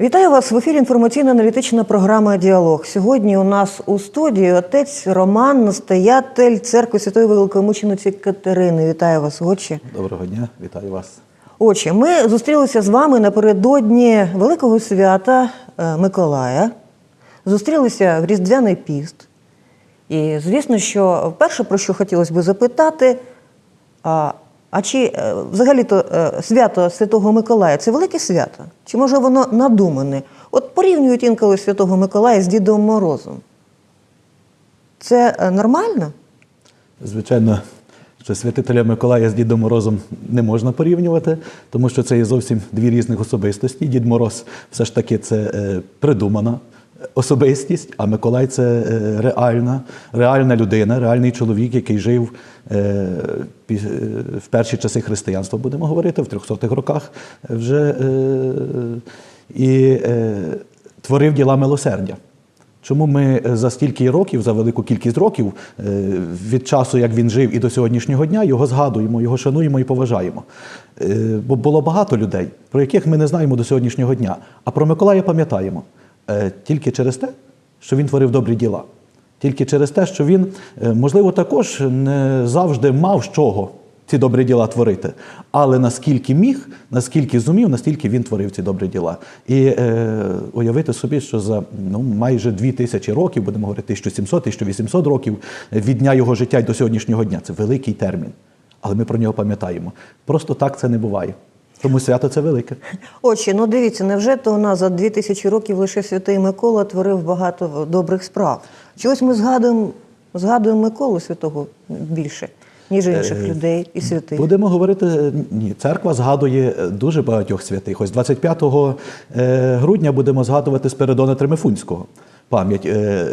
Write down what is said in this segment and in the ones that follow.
Вітаю вас в ефірі інформаційно-аналітична програма Діалог. Сьогодні у нас у студії отець Роман, настоятель церкви Святої Великомучениці Катерини. Вітаю вас, отче. Доброго дня, вітаю вас. Отче, ми зустрілися з вами напередодні Великого свята е, Миколая. Зустрілися в Різдвяний піст. І звісно, що перше, про що хотілося би запитати, а, а чи е, взагалі-то е, свято Святого Миколая це велике свято? Чи може воно надумане? От порівнюють інколи Святого Миколая з Дідом Морозом. Це е, нормально? Звичайно, що святителя Миколая з Дідом Морозом не можна порівнювати, тому що це є зовсім дві різних особистості. Дід Мороз все ж таки це придумана особистість, а Миколай це е, реальна, реальна людина, реальний чоловік, який жив е, е, в перші часи християнства, будемо говорити, в 300-х роках вже і творив діла милосердя. Чому ми за стільки років, за велику кількість років, від часу, як він жив і до сьогоднішнього дня, його згадуємо, його шануємо і поважаємо? Бо було багато людей, про яких ми не знаємо до сьогоднішнього дня. А про Миколая пам'ятаємо тільки через те, що він творив добрі діла. Тільки через те, що він, е, можливо, також не завжди мав з чого ці добрі діла творити. Але наскільки міг, наскільки зумів, настільки він творив ці добрі діла. І е, уявити собі, що за ну, майже дві тисячі років, будемо говорити 1700-1800 років від дня його життя до сьогоднішнього дня. Це великий термін. Але ми про нього пам'ятаємо. Просто так це не буває. Тому свято це велике. Отче, ну дивіться, невже то у нас за дві тисячі років лише святий Микола творив багато добрих справ? Чогось ми згадуємо, згадуємо Миколу святого більше, ніж інших людей і святих. Будемо говорити, е, ні, церква згадує е, дуже багатьох святих. Ось 25 е, грудня будемо згадувати Спиридона Тримифунського. Пам'ять Е,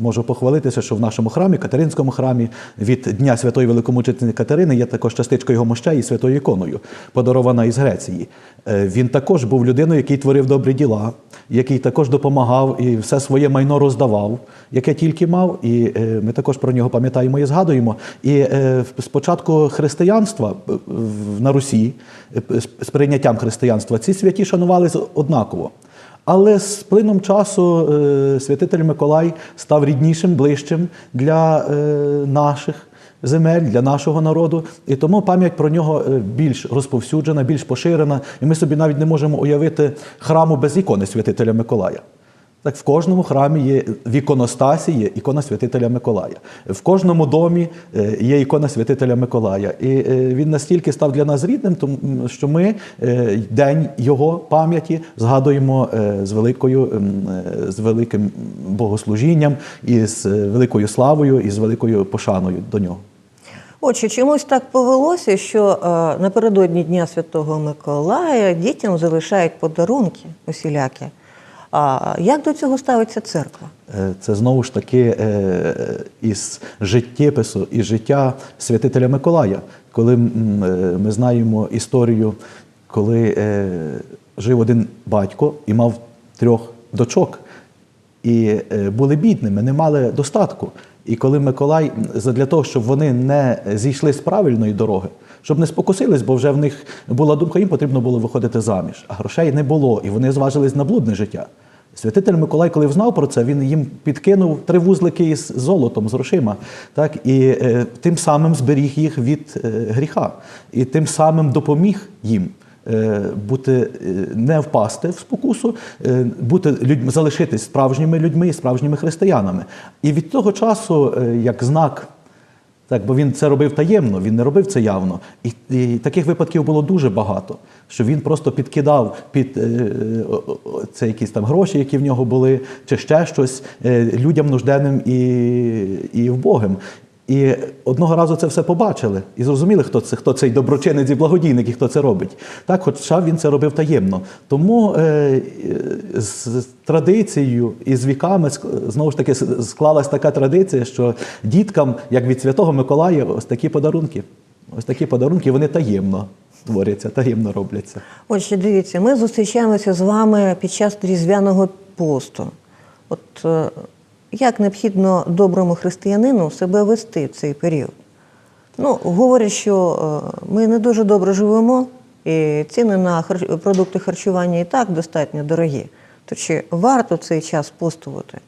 можу похвалитися, що в нашому храмі, Катеринському храмі, від Дня Святої Великомучениці Катерини є також частичка його мощей і святою іконою, подарована із Греції. Е, Він також був людиною, який творив добрі діла, який також допомагав і все своє майно роздавав, яке тільки мав. І е, ми також про нього пам'ятаємо і згадуємо. І спочатку християнства на Русі, з прийняттям християнства, ці святі шанувалися однаково. Але з плином часу е, святитель Миколай став ріднішим, ближчим для е, наших земель, для нашого народу. І тому пам'ять про нього е, більш розповсюджена, більш поширена. І ми собі навіть не можемо уявити храму без ікони святителя Миколая. Так, в кожному храмі є в іконостасі є ікона святителя Миколая. В кожному домі е, є ікона святителя Миколая. І е, він настільки став для нас рідним, тому що ми е, день його пам'яті згадуємо з великою з великим богослужінням і з великою славою, і з великою пошаною до нього. Отже, чомусь так повелося, що напередодні Дня Святого Миколая дітям залишають подарунки усілякі. А як до цього ставиться церква? Е, Це знову ж таки е, із життєпису і життя святителя Миколая, коли е, ми знаємо історію, коли жив один батько і мав трьох дочок, і були бідними, не мали достатку. І коли Миколай, для того, щоб вони не зійшли з правильної дороги, щоб не спокусились, бо вже в них була думка, їм потрібно було виходити заміж, а грошей не було, і вони зважились на блудне життя. Святитель Миколай, коли взнав про це, він їм підкинув три вузлики із золотом, з грошима, так, і е, тим самим зберіг їх від е, гріха, і тим самим допоміг їм е, бути, е, не впасти в спокусу, е, бути людьми, залишитись справжніми людьми і справжніми християнами. І від того часу, як знак так, бо він це робив таємно, він не робив це явно. І, і таких випадків було дуже багато. Що він просто підкидав під е, о- це якісь там гроші, які в нього були, чи ще щось е, людям нужденним і, і вбогим. І одного разу це все побачили і зрозуміли, хто це, хто цей доброчинець і благодійник, і хто це робить. Так, хоча він це робив таємно. Тому е, з традицією і з віками знову ж таки склалась така традиція, що діткам, як від Святого Миколая, ось такі подарунки. Ось такі подарунки вони таємно творяться, таємно робляться. Отже, дивіться, ми зустрічаємося з вами під час різдвяного посту. От е, як необхідно доброму християнину себе вести в цей період? Ну, говорять, що е, ми не дуже добре живемо, і ціни на продукти харчування і так достатньо дорогі. То чи варто цей час постувати?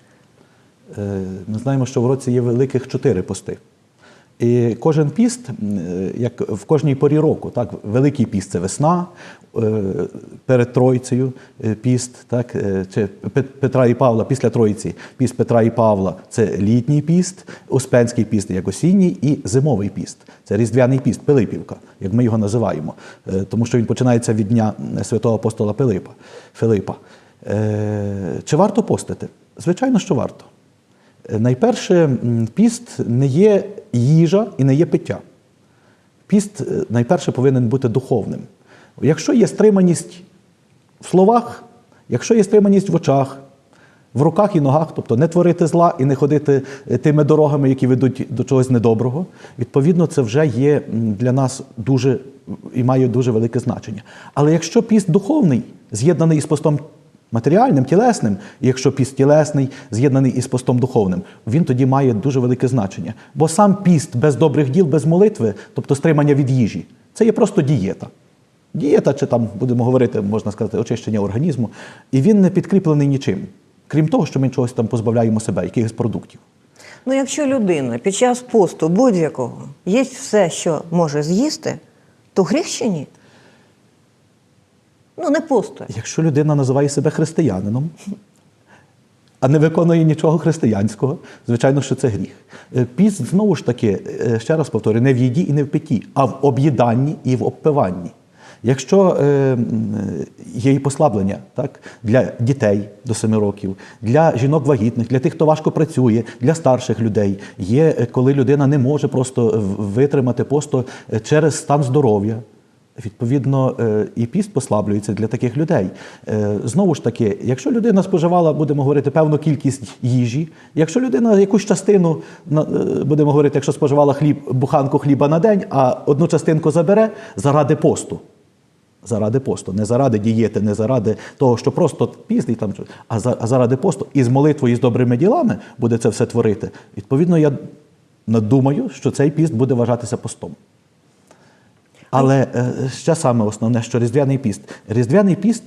Е, Ми знаємо, що в році є великих чотири пости. І кожен піст, е, як в кожній порі року, так, великий піст це весна, е, перед Тройцею е, піст, так, чи Петра і Павла після Тройці, піст Петра і Павла це літній піст, Успенський піст як осінній і зимовий піст. Це різдвяний піст, Пилипівка, як ми його називаємо, тому що він починається від дня святого апостола Пилипа. Филипа. Чи варто постити? Звичайно, що варто. Найперше, піст не є їжа і не є пиття. Піст е, найперше повинен бути духовним. Якщо є стриманість в словах, якщо є стриманість в очах, в руках і ногах, тобто не творити зла і не ходити е, тими дорогами, які ведуть до чогось недоброго, відповідно, це вже є для нас дуже і має дуже велике значення. Але якщо піст духовний, з'єднаний із постом матеріальним, тілесним, якщо піст тілесний, з'єднаний із постом духовним, він тоді має дуже велике значення. Бо сам піст без добрих діл, без молитви, тобто стримання від їжі, це є просто дієта. Дієта, чи там будемо говорити, можна сказати, очищення організму, і він не підкріплений нічим, крім того, що ми чогось там позбавляємо себе, якихось продуктів. Ну, якщо людина під час посту будь-якого їсть все, що може з'їсти, то гріх чи ні? Ну, не посту. Якщо людина називає себе християнином, а не виконує нічого християнського, звичайно, що це гріх. Е, Піст, знову ж таки, е, ще раз повторюю, не в їді і не в питті, а в об'їданні і в обпиванні. Якщо е, е, є і послаблення так, для дітей до 7 років, для жінок вагітних, для тих, хто важко працює, для старших людей, є коли людина не може просто витримати посту через стан здоров'я, Відповідно, е, і піст послаблюється для таких людей. Е, Знову ж таки, якщо людина споживала, будемо говорити, певну кількість їжі, якщо людина якусь частину, е, будемо говорити, якщо споживала хліб, буханку хліба на день, а одну частинку забере заради посту. Заради посту, не заради дієти, не заради того, що просто і там, а заради посту. І з молитвою, і з добрими ділами буде це все творити. Відповідно, я думаю, що цей піст буде вважатися постом. Але е, ще саме основне, що Різдвяний піст. Різдвяний піст,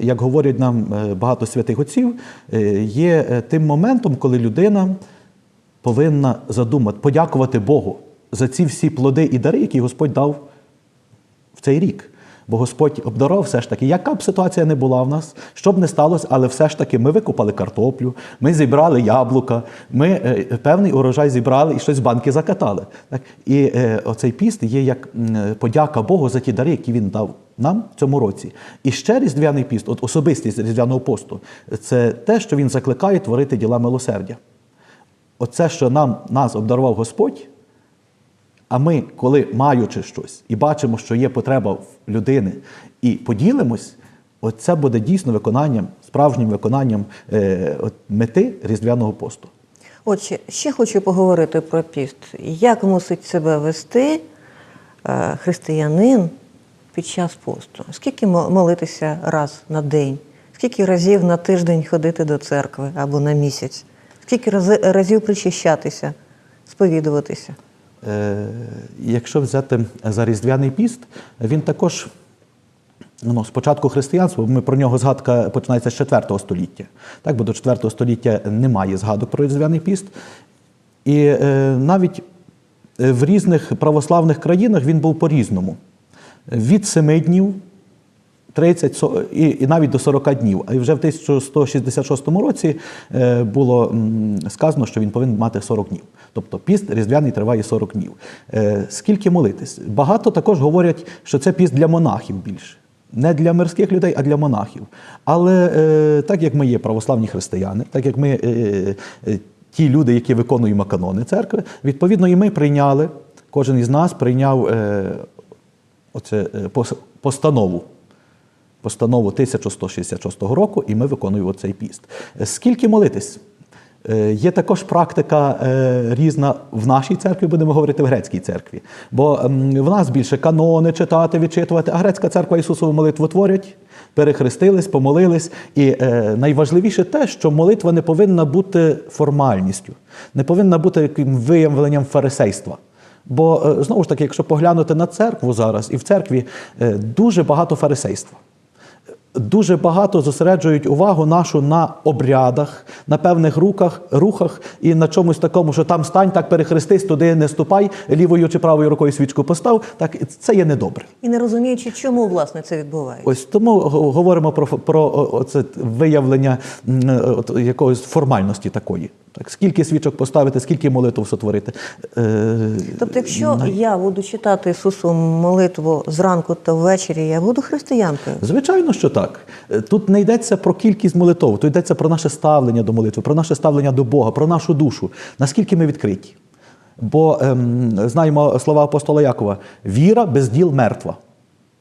як говорять нам е, багато святих отців, е, є тим моментом, коли людина повинна задумати, подякувати Богу за ці всі плоди і дари, які Господь дав в цей рік. Бо Господь обдарував все ж таки, яка б ситуація не була в нас, що б не сталося, але все ж таки ми викопали картоплю, ми зібрали яблука, ми е, певний урожай зібрали і щось з банки закатали. Так? І е, оцей піст є як подяка Богу за ті дари, які він дав нам в цьому році. І ще різдвяний піст, от особистість різдвяного посту, це те, що він закликає творити діла милосердя. Оце, що нам нас обдарував Господь. А ми, коли маючи щось і бачимо, що є потреба в людини, і поділимось, оце буде дійсно виконанням, справжнім виконанням е, мети Різдвяного посту. Отже, ще хочу поговорити про піст. Як мусить себе вести е, християнин під час посту? Скільки мо- молитися раз на день? Скільки разів на тиждень ходити до церкви або на місяць? Скільки разів причащатися, сповідуватися? Е, якщо взяти за Різдвяний піст, він також ну, спочатку християнства, ми про нього згадка починається з 4 століття. Так, бо до 4 століття немає згадок про Різдвяний піст. І е, навіть е, в різних православних країнах він був по-різному. Від семи днів 30 і, навіть до 40 днів. А вже в 1166 році е, було сказано, що він повинен мати 40 днів. Тобто піст різдвяний триває 40 днів. Е, Скільки молитись? Багато також говорять, що це піст для монахів більше. Не для мирських людей, а для монахів. Але е, так як ми є православні християни, так як ми е, е, ті люди, які виконуємо канони церкви, відповідно, і ми прийняли, кожен із нас прийняв е, оце, е, постанову постанову 1166 року, і ми виконуємо цей піст. Е, Скільки молитись? Е, Є також практика е, різна в нашій церкві, будемо говорити в грецькій церкві. Бо в нас більше канони читати, відчитувати, а грецька церква Ісусову молитву творять, перехрестились, помолились. І найважливіше те, що молитва не повинна бути формальністю, не повинна бути яким виявленням фарисейства. Бо знову ж таки, якщо поглянути на церкву зараз, і в церкві дуже багато фарисейства. Дуже багато зосереджують увагу нашу на обрядах, на певних руках, рухах і на чомусь такому, що там стань, так перехрестись, туди не ступай, лівою чи правою рукою свічку постав. Так це є недобре. І не розуміючи, чому власне це відбувається. Ось тому говоримо про, про оце виявлення е, якоїсь формальності такої. Так, скільки свічок поставити, скільки молитв сотворити. Е, Тобто, якщо я буду читати Ісусу молитву зранку та ввечері, я буду християнкою. Звичайно, що так. Е, Тут не йдеться про кількість молитв, тут йдеться про наше ставлення до молитви, про наше ставлення до Бога, про нашу душу, наскільки ми відкриті. Бо ем, знаємо слова апостола Якова: віра без діл мертва.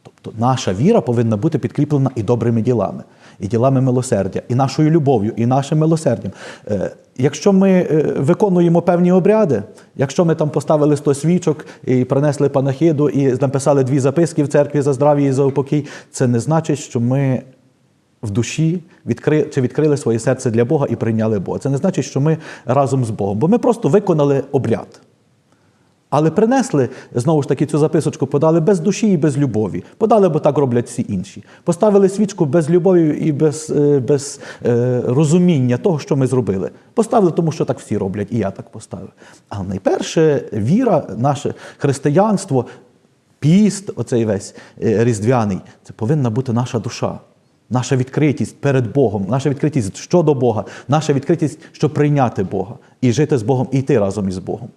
Тобто наша віра повинна бути підкріплена і добрими ділами, і ділами милосердя, і нашою любов'ю, і нашим милосердям. Е, Якщо ми е, виконуємо певні обряди, якщо ми там поставили 100 свічок і принесли панахиду, і написали дві записки в церкві за здрав'я і за упокій, це не значить, що ми в душі відкри... чи відкрили своє серце для Бога і прийняли Бога. Це не значить, що ми разом з Богом, бо ми просто виконали обряд. Але принесли знову ж таки цю записочку, подали без душі і без любові. Подали, бо так роблять всі інші. Поставили свічку без любові і без, е, без е, розуміння того, що ми зробили. Поставили, тому що так всі роблять, і я так поставив. А найперше віра, наше християнство, піст, оцей весь е, різдвяний, це повинна бути наша душа. Наша відкритість перед Богом, наша відкритість щодо Бога, наша відкритість, щоб прийняти Бога і жити з Богом, і йти разом із Богом.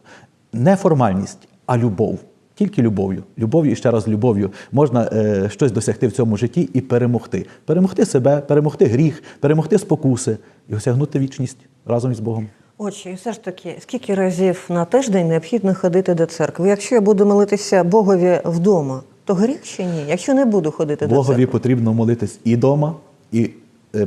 Не формальність, а любов. Тільки любов'ю. Любов'ю і ще раз любов'ю можна е, щось досягти в цьому житті і перемогти. Перемогти себе, перемогти гріх, перемогти спокуси і осягнути вічність разом із Богом. Отже, і все ж таки, скільки разів на тиждень необхідно ходити до церкви? Якщо я буду молитися Богові вдома, то гріх чи ні? Якщо не буду ходити до Богові потрібно молитись і вдома, і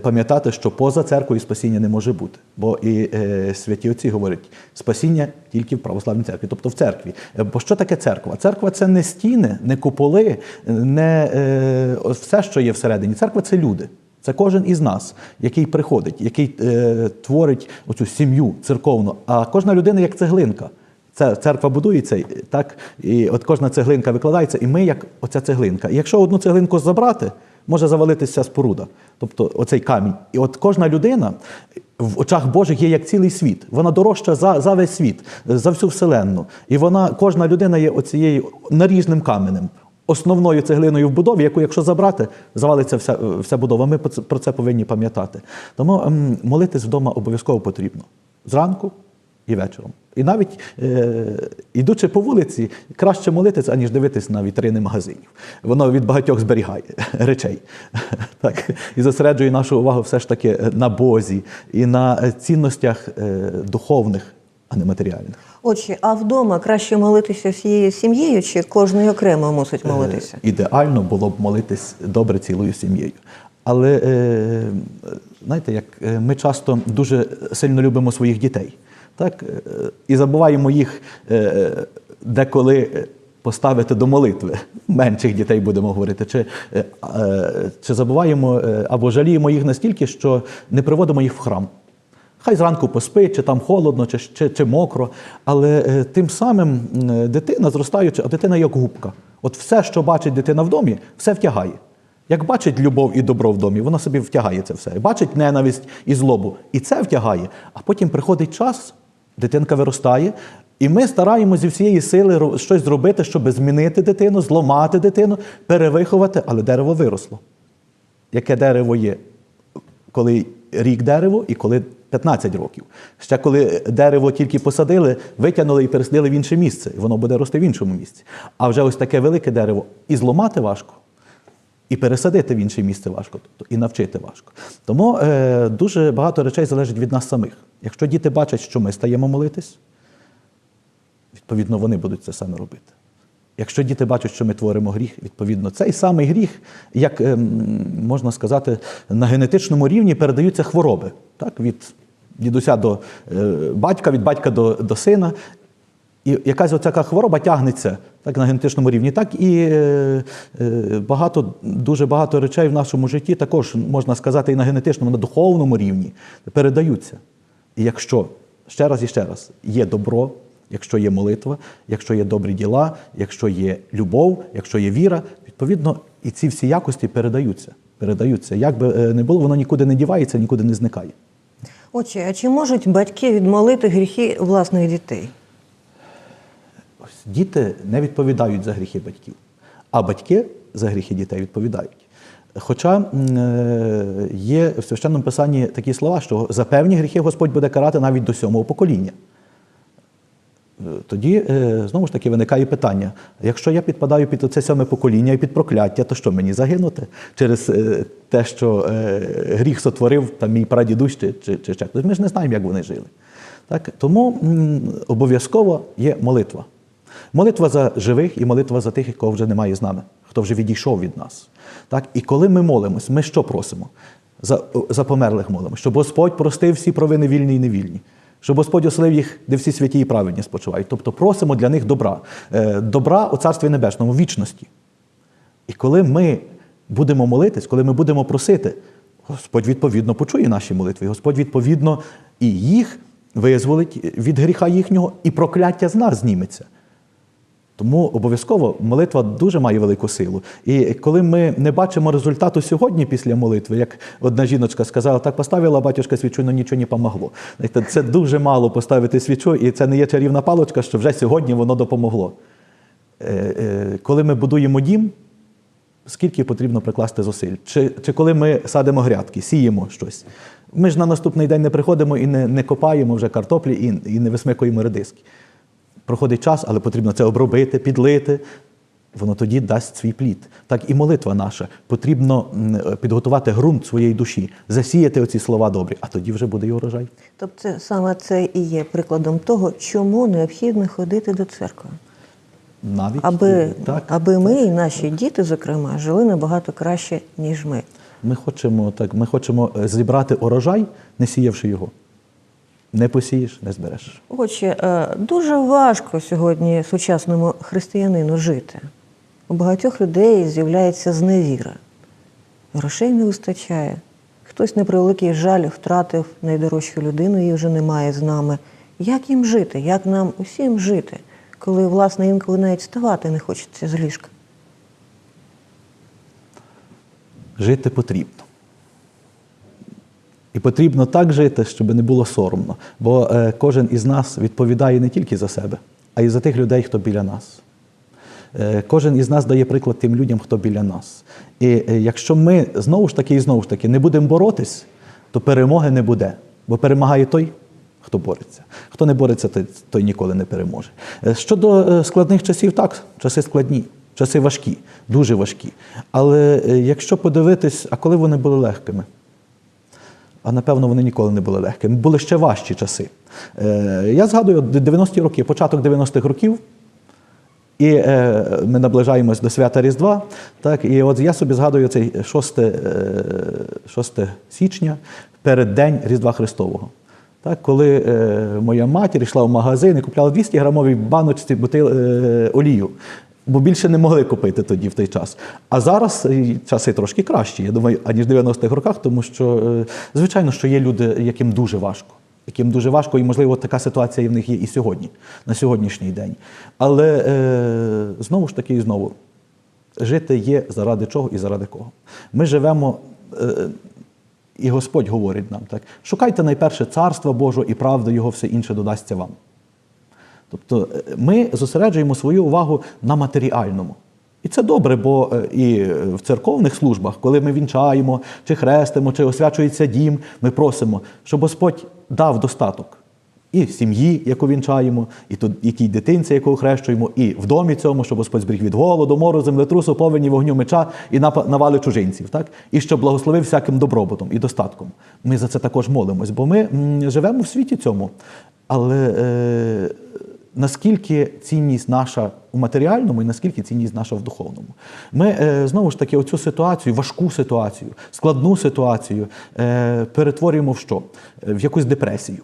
пам'ятати, що поза церквою спасіння не може бути. Бо і е, святі отці говорять, спасіння тільки в православній церкві, тобто в церкві. Е, Бо що таке церква? Церква це не стіни, не куполи, не е, все, що є всередині. Церква це люди. Це кожен із нас, який приходить, який е, творить оцю сім'ю церковну. А кожна людина як цеглинка. Це церква будується, так і от кожна цеглинка викладається, і ми як оця цеглинка. І якщо одну цеглинку забрати, може завалитися споруда, тобто оцей камінь. І от кожна людина в очах Божих є як цілий світ. Вона дорожча за, за весь світ, за всю вселенну. І вона, кожна людина є оцією наріжним каменем. Основною цеглиною в будові, яку, якщо забрати, завалиться вся, вся будова. Ми про це- повинні пам'ятати. Тому ем, молитись вдома обов'язково потрібно зранку і вечором. І навіть е, ідучи по вулиці, краще молитись, аніж дивитись на вітрини магазинів. Воно від багатьох зберігає речей. Так, і зосереджує нашу увагу все ж таки на Бозі і на е, цінностях е, духовних, а не матеріальних. Отже, а вдома краще молитися всією сім'єю, чи кожний окремо мусить молитися? Е, Ідеально було б молитись добре цілою сім'єю. Але е, знаєте, як е, ми часто дуже сильно любимо своїх дітей, так? е, І забуваємо їх е, деколи поставити до молитви. Менших дітей будемо говорити, чи, е, е, чи забуваємо е, або жаліємо їх настільки, що не приводимо їх в храм. Хай зранку поспить, чи там холодно, чи, чи, чи мокро. Але е, тим самим е, дитина, зростаючи, а дитина як губка. От все, що бачить дитина в домі, все втягає. Як бачить любов і добро в домі, вона собі втягає це все. Бачить ненависть і злобу, і це втягає. А потім приходить час, дитинка виростає, і ми стараємося зі всієї сили щось зробити, щоб змінити дитину, зламати дитину, перевиховати, але дерево виросло. Яке дерево є? коли рік дерево і коли 15 років. Ще коли дерево тільки посадили, витягнули і пересадили в інше місце, і воно буде рости в іншому місці. А вже ось таке велике дерево і зламати важко, і пересадити в інше місце важко, тобто і навчити важко. Тому е, дуже багато речей залежить від нас самих. Якщо діти бачать, що ми стаємо молитись, відповідно, вони будуть це саме робити. Якщо діти бачать, що ми творимо гріх, відповідно, цей самий гріх, як ем, можна сказати, на генетичному рівні передаються хвороби так, від дідуся до е, батька, від батька до, до сина. І якась оця хвороба тягнеться так, на генетичному рівні, так і е, е, багато, дуже багато речей в нашому житті також, можна сказати, і на генетичному, на духовному рівні передаються. І якщо ще раз і ще раз є добро, якщо є молитва, якщо є добрі діла, якщо є любов, якщо є віра, відповідно, і ці всі якості передаються. передаються. Як би е, не було, воно нікуди не дівається, нікуди не зникає. Отже, а чи можуть батьки відмолити гріхи власних дітей? Ось діти не відповідають за гріхи батьків, а батьки за гріхи дітей відповідають. Хоча е, є в священному писанні такі слова, що за певні гріхи Господь буде карати навіть до сьомого покоління. Е, Тоді е, знову ж таки виникає питання: якщо я підпадаю під оце сьоме покоління і під прокляття, то що мені загинути через те, що гріх сотворив там мій прадідусь чи, чи, чи ще хтось? Ми ж не знаємо, як вони жили. Так? Тому обов'язково є молитва. Молитва за живих і молитва за тих, якого вже немає з нами, хто вже відійшов від нас. Так? І коли ми молимось, ми що просимо? За, за померлих молимо, щоб Господь простив всі провини вільні і невільні, щоб Господь оселив їх, де всі святі і праведні спочивають. Тобто просимо для них добра. Е, Добра у Царстві Небесному, вічності. І коли ми будемо молитись, коли ми будемо просити, Господь відповідно почує наші молитви, Господь відповідно і їх визволить від гріха їхнього, і прокляття з нас зніметься. Тому обов'язково молитва дуже має велику силу. І коли ми не бачимо результату сьогодні після молитви, як одна жіночка сказала, так поставила батюшка свічу, але нічого не помогло. Це дуже мало поставити свічу, і це не є чарівна паличка, що вже сьогодні воно допомогло. Е, е, Коли ми будуємо дім, скільки потрібно прикласти зусиль? Чи, чи коли ми садимо грядки, сіємо щось? Ми ж на наступний день не приходимо і не, не копаємо вже картоплі і, і не висмикуємо редиски. Проходить час, але потрібно це обробити, підлити. Воно тоді дасть свій плід. Так і молитва наша. Потрібно підготувати ґрунт своєї душі, засіяти оці слова добрі, а тоді вже буде і урожай. Тобто саме це і є прикладом того, чому необхідно ходити до церкви. Навіть Аби, так, аби ми і наші діти, зокрема, жили набагато краще, ніж ми. ми хочемо так, ми хочемо е, зібрати урожай, не сіявши його. Не посієш, не збереш. Отже, е, дуже важко сьогодні сучасному християнину жити. У багатьох людей з'являється зневіра. Грошей не вистачає. Хтось на превеликий жаль втратив найдорожчу людину, її вже немає з нами. Як їм жити? Як нам усім жити, коли, власне, інколи навіть вставати не хочеться з ліжка? Жити потрібно. І потрібно так жити, щоб не було соромно. Бо е, кожен із нас відповідає не тільки за себе, а й за тих людей, хто біля нас. Е, кожен із нас дає приклад тим людям, хто біля нас. І е, якщо ми знову ж таки і знову ж таки не будемо боротись, то перемоги не буде. Бо перемагає той, хто бореться. Хто не бореться, той, той ніколи не переможе. Щодо складних часів, так, часи складні, часи важкі, дуже важкі. Але якщо подивитись, а коли вони були легкими? А напевно, вони ніколи не були легкими. Були ще важчі часи. Е, я згадую 90-ті роки, початок 90-х років. І е, ми наближаємось до свята Різдва. Так, і от я собі згадую цей 6, е, 6 січня перед День Різдва Христового. Так, коли е, моя матір йшла в магазин і купляла 200 грамовій баночці бутил, е, олію. Бо більше не могли купити тоді в той час. А зараз часи трошки кращі, я думаю, аніж в 90-х роках, тому що, е, звичайно, що є люди, яким дуже важко яким дуже важко, і, можливо, така ситуація в них є і сьогодні, на сьогоднішній день. Але е, знову ж таки, і знову, жити є заради чого і заради кого. Ми живемо, е, і Господь говорить нам так: шукайте найперше царства Божого і правду Його, все інше додасться вам. Тобто е, ми зосереджуємо свою увагу на матеріальному. І це добре, бо е, і в церковних службах, коли ми вінчаємо, чи хрестимо, чи освячується дім, ми просимо, щоб Господь дав достаток. І сім'ї, яку вінчаємо, і тут, і тій дитинці, яку хрещуємо, і в домі цьому, щоб Господь зберіг від голоду, мору, землетрусу, повені вогню меча і навали чужинців, так? і щоб благословив всяким добробутом і достатком. Ми за це також молимось, бо ми живемо в світі цьому. Але е, наскільки цінність наша у матеріальному і наскільки цінність наша в духовному. Ми е, знову ж таки оцю ситуацію, важку ситуацію, складну ситуацію е, перетворюємо в що? Е, В якусь депресію.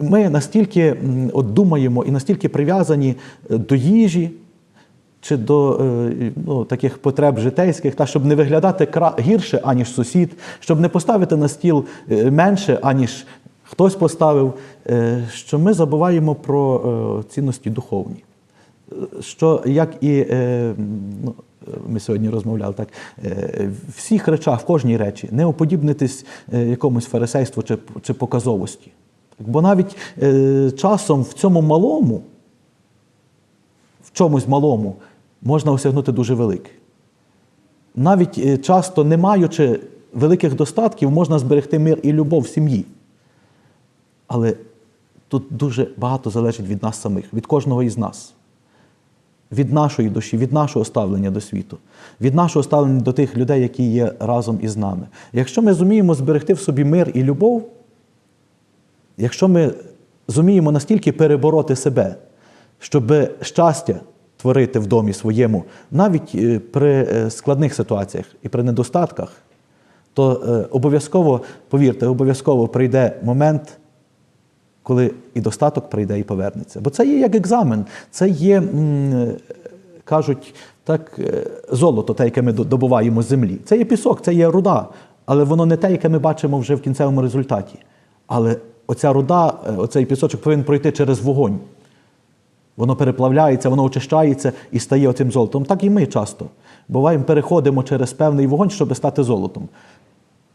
Ми настільки от думаємо і настільки прив'язані до їжі чи до ну, таких потреб житейських, та щоб не виглядати гірше, аніж сусід, щоб не поставити на стіл менше, аніж хтось поставив, е, що ми забуваємо про е, цінності духовні. Що як і е, ну, ми сьогодні розмовляли, так, всіх речах, в кожній речі, не уподібнитись якомусь фарисейству чи, чи показовості. Бо навіть часом в цьому малому, в чомусь малому, можна осягнути дуже велике. Навіть часто, не маючи великих достатків, можна зберегти мир і любов в сім'ї. Але тут дуже багато залежить від нас самих, від кожного із нас, від нашої душі, від нашого ставлення до світу, від нашого ставлення до тих людей, які є разом із нами. Якщо ми зуміємо зберегти в собі мир і любов, якщо ми зуміємо настільки перебороти себе, щоб щастя творити в домі своєму, навіть е, при е, складних ситуаціях і при недостатках, то е, обов'язково, повірте, обов'язково прийде момент, коли і достаток прийде і повернеться. Бо це є як екзамен, це є, кажуть, так, е, золото, те, яке ми добуваємо з землі. Це є пісок, це є руда, але воно не те, яке ми бачимо вже в кінцевому результаті. Але оця руда, е, оцей пісочок повинен пройти через вогонь. Воно переплавляється, воно очищається і стає оцим золотом. Так і ми часто. Буваємо, переходимо через певний вогонь, щоб стати золотом.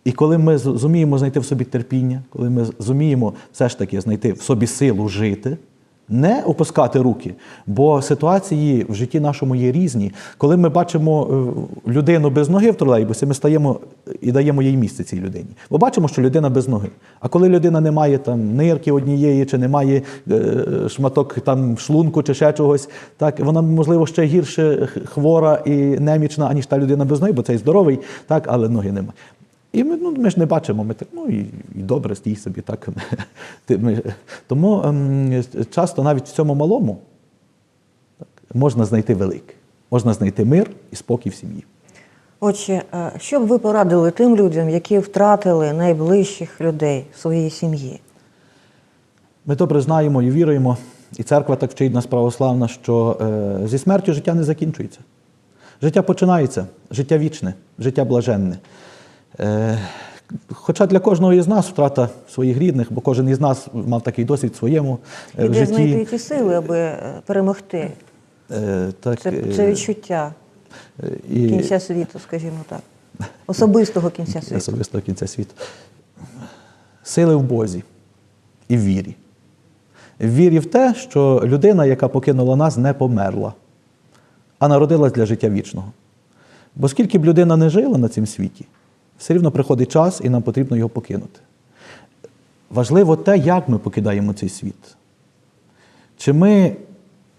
І коли ми зуміємо знайти в собі терпіння, коли ми зуміємо все ж таки знайти в собі силу жити, не опускати руки, бо ситуації в житті нашому є різні. Коли ми бачимо е, людину без ноги в тролейбусі, ми стаємо і даємо їй місце цій людині. Бо бачимо, що людина без ноги. А коли людина не має там нирки однієї, чи не має е, шматок там шлунку чи ще чогось, так вона можливо ще гірше хвора і немічна, аніж та людина без ноги, бо цей здоровий, так, але ноги немає. І ми, ну, ми ж не бачимо, ми так, ну і, і добре, стій собі так. Ми- Тому ем, часто навіть в цьому малому так, можна знайти велике. Можна знайти мир і спокій в сім'ї. Отже, е, що б ви порадили тим людям, які втратили найближчих людей своєї сім'ї? Ми добре знаємо і віруємо, і церква так вчить нас православна, що е, зі смертю життя не закінчується. Життя починається, життя вічне, життя блаженне. Е, хоча для кожного із нас втрата своїх рідних, бо кожен із нас мав такий досвід в своєму е, І в де житті. знайти ті сили, аби е, перемогти Е, так, це, е, це відчуття е, і- кінця світу, скажімо так, особистого кінця світу? особистого кінця світу. Сили в Бозі і в вірі. В вірі в те, що людина, яка покинула нас, не померла, а народилась для життя вічного. Бо скільки б людина не жила на цім світі, все рівно приходить час і нам потрібно його покинути. Важливо те, як ми покидаємо цей світ. Чи ми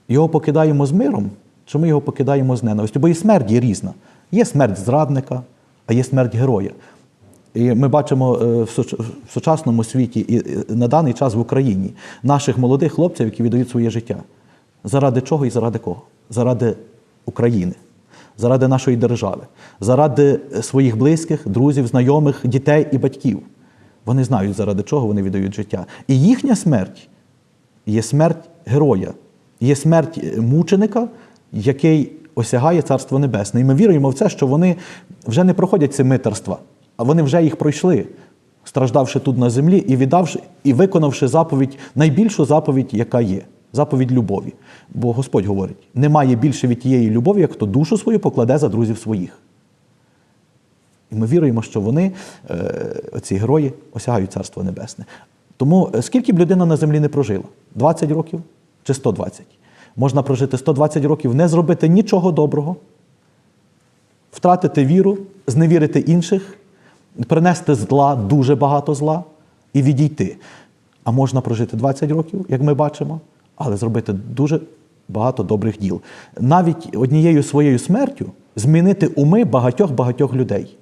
його покидаємо з миром, чи ми його покидаємо з ненавистю? Бо і смерть є різна. Є смерть зрадника, а є смерть героя. І ми бачимо е, в сучасному світі і на даний час в Україні наших молодих хлопців, які віддають своє життя. Заради чого і заради кого? Заради України, заради нашої держави, заради своїх близьких, друзів, знайомих, дітей і батьків. Вони знають, заради чого вони віддають життя. І їхня смерть є смерть героя, є смерть е, мученика, який осягає Царство Небесне. І ми віруємо в це, що вони вже не проходять ці митерства, а вони вже їх пройшли, страждавши тут на землі і віддавши і виконавши заповідь, найбільшу заповідь, яка є заповідь любові. Бо Господь говорить: немає більше від тієї любові, як хто душу свою покладе за друзів своїх. І ми віруємо, що вони, е, ці герої, осягають Царство Небесне. Тому е, скільки б людина на землі не прожила? 20 років чи 120? Можна прожити 120 років, не зробити нічого доброго, втратити віру, зневірити інших, принести зла, дуже багато зла і відійти. А можна прожити 20 років, як ми бачимо, але зробити дуже багато добрих діл. Навіть однією своєю смертю змінити уми багатьох-багатьох людей.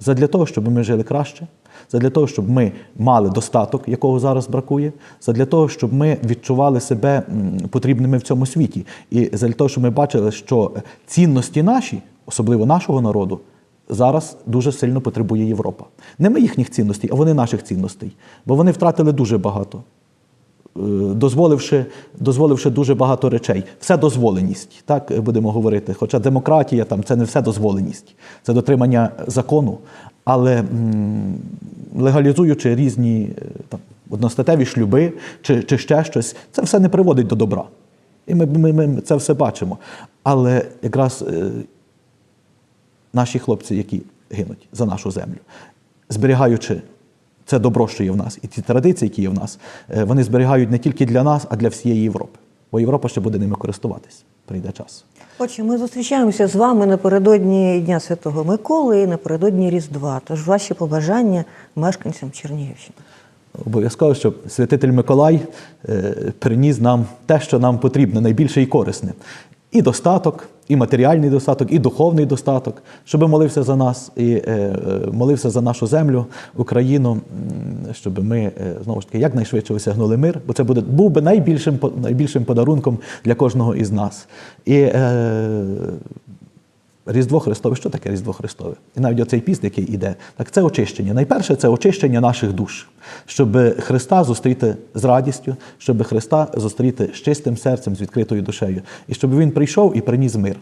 Задля того, щоб ми жили краще, задля того, щоб ми мали достаток, якого зараз бракує, задля того, щоб ми відчували себе потрібними в цьому світі. І задля того, щоб ми бачили, що цінності наші, особливо нашого народу, зараз дуже сильно потребує Європа. Не ми їхніх цінностей, а вони наших цінностей. Бо вони втратили дуже багато. Е, дозволивши, дозволивши дуже багато речей. Все дозволеність, так будемо говорити. Хоча демократія там це не все дозволеність, це дотримання закону. Але м, легалізуючи різні е, там, одностатеві шлюби чи, чи ще щось, це все не приводить до добра. І ми, ми, ми це все бачимо. Але якраз е, наші хлопці, які гинуть за нашу землю, зберігаючи це добро, що є в нас, і ті традиції, які є в нас, е, вони зберігають не тільки для нас, а для всієї Європи. Бо Європа ще буде ними користуватись. Прийде час. Отже, ми зустрічаємося з вами напередодні Дня Святого Миколи і напередодні Різдва. Тож ваші побажання мешканцям Чернігівщини. Обов'язково, щоб святитель Миколай е, приніс нам те, що нам потрібно, найбільше і корисне. І достаток, і матеріальний достаток, і духовний достаток, щоб молився за нас і е, е, молився за нашу землю, Україну, щоб ми е, знову ж таки якнайшвидше осягнули мир, бо це буде був би найбільшим найбільшим подарунком для кожного із нас. І Різдво Христове, що таке Різдво Христове? І навіть оцей піст, який іде, так це очищення. Найперше це очищення наших душ, щоб Христа зустріти з радістю, щоб Христа зустріти з чистим серцем, з відкритою душею, і щоб Він прийшов і приніс мир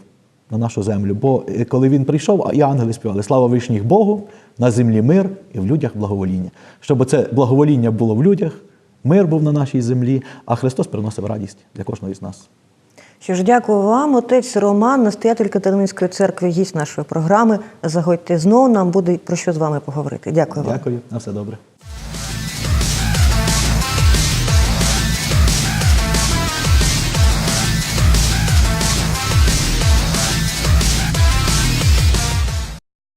на нашу землю. Бо е, коли він прийшов, а і ангели співали Слава вишніх Богу, на землі мир і в людях благовоління. Щоб це благовоління було в людях, мир був на нашій землі, а Христос приносив радість для кожного із нас. Що ж, дякую вам, отець Роман, настоятель Катерининської церкви, гість нашої програми. Заходьте знову, нам буде про що з вами поговорити. Дякую вам. Дякую, на все добре.